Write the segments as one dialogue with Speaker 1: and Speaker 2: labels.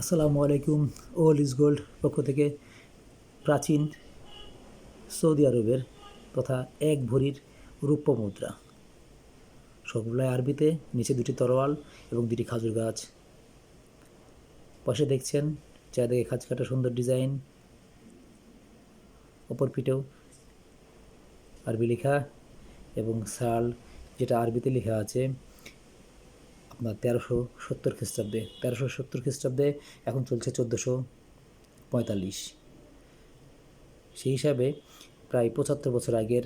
Speaker 1: আসসালামু আলাইকুম ওল ইজ গোল্ড পক্ষ থেকে প্রাচীন সৌদি আরবের তথা এক ভরির রূপ্য মুদ্রা। সবগুলাই আরবিতে, নিচে দুটি তরোয়াল এবং দুটি খাজুর গাছ। পাশে দেখছেন চারদিকে খাঁজ কাটা সুন্দর ডিজাইন। অপর পিঠেও আরবি লেখা এবং সাল, যেটা আরবিতে লেখা আছে আপনার তেরোশো সত্তর খ্রিস্টাব্দে, তেরোশো সত্তর খ্রিস্টাব্দে এখন চলছে চোদ্দোশো পঁয়তাল্লিশ। সেই হিসাবে প্রায় পঁচাত্তর বছর আগের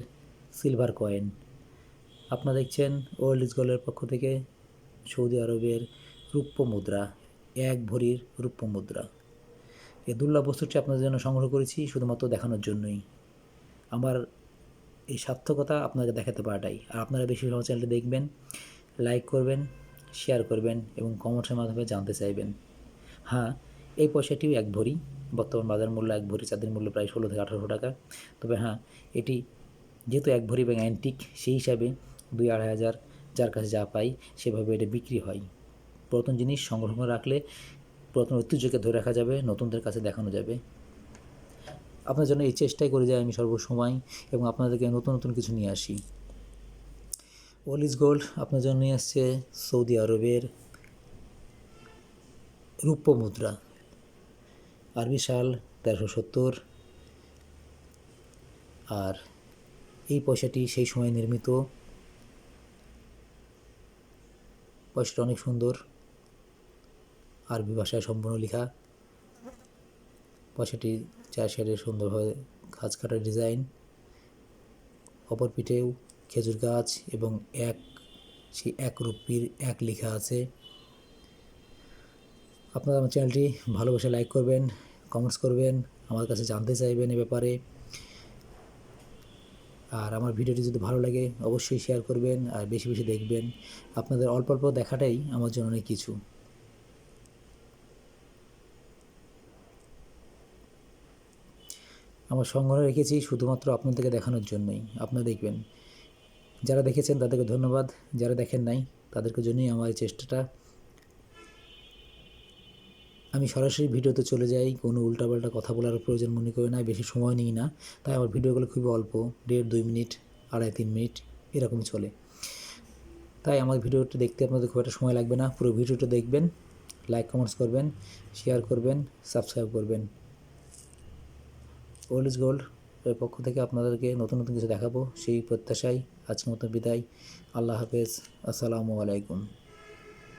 Speaker 1: সিলভার কয়েন। আপনারা দেখছেন ওল্ড ইজ গোল্ডের পক্ষ থেকে সৌদি আরবের রূপ্য মুদ্রা, এক ভরির রূপ্য মুদ্রা। এই দুর্লভ বস্তুটি আপনাদের জন্য সংগ্রহ করেছি শুধুমাত্র দেখানোর জন্যই। আমার এই সার্থকতা আপনাকে দেখাতে পারাটাই। আর আপনারা বেশি আমার চ্যানেলটি দেখবেন, লাইক করবেন শেয়ার করবেন এবং কমেন্টের মাধ্যমে জানতে চাইবেন। হ্যাঁ এই পয়সাটিও এক ভরি, বর্তমান বাজার মূল্য এক ভরি, চাঁদের মূল্য প্রায় ষোলো থেকে আঠারোশো টাকা। তবে হ্যাঁ এটি যেহেতু এক ভরি এবং অ্যান্টিক সেই হিসাবে দুই আড়াই হাজার যার কাছে যা পাই, সেভাবে এটা বিক্রি হয়। পুরাতন জিনিস সংগ্রহ করে রাখলে পুরাতন ঐতিহ্যকে ধরে রাখা যাবে, নতুনদের কাছে দেখানো যাবে। আপনার জন্য এই চেষ্টাই করে যাই আমি সর্বসময় এবং আপনাদেরকে নতুন নতুন কিছু নিয়ে আসি। ইজ গোল্ড আপনার জন্য নিয়ে আসছে সৌদি আরবের রূপ্য মুদ্রা। আরবি সাল তেরোশো সত্তর। আর এই পয়সাটি সেই সময় নির্মিত। পয়সাটা অনেক সুন্দর। আরবি ভাষায় সম্পূর্ণ লেখা। পয়সাটি চার সাইডে সুন্দরভাবে খাঁজ কাটা ডিজাইন। অপর পিঠেও খেজুর গাছ এবং এক, সেই এক রুপির এক লেখা আছে। আপনারা আমার চ্যানেলটি ভালোবেসে লাইক করবেন, কমেন্টস করবেন, আমার কাছে জানতে চাইবেন এ ব্যাপারে। আর আমার ভিডিওটি যদি ভালো লাগে, অবশ্যই শেয়ার করবেন আর বেশি বেশি দেখবেন। আপনাদের অল্প অল্প দেখাটাই আমার জন্য অনেক কিছু। আমার সংগ্রহ রেখেছি শুধুমাত্র আপনাদেরকে দেখানোর জন্যই। আপনারা দেখবেন। যারা দেখেছেন তাদেরকে ধন্যবাদ। যারা দেখেন নাই, তাদেরকে জন্যই আমার চেষ্টাটা। আমি সরাসরি ভিডিওতে চলে যাই, কোনো উল্টাপাল্টা কথা বলার প্রয়োজন মনে করি না, বেশি সময় নিই না। তাই আমার ভিডিওগুলো খুবই অল্প, দেড়, দুই মিনিট, আড়াই, তিন মিনিট এরকম চলে। তাই আমার ভিডিওটা দেখতে আপনাদের খুব একটা সময় লাগবে না। পুরো ভিডিওটা দেখবেন, লাইক, কমেন্টস করবেন শেয়ার করবেন সাবস্ক্রাইব করবেন। ওল্ড ইজ গোল্ড এর পক্ষ থেকে আপনাদেরকে নতুন নতুন কিছু দেখাবো। সেই প্রত্যাশায় আজকের মতো বিদায়। আল্লাহ হাফেজ। আসসালামু আলাইকুম।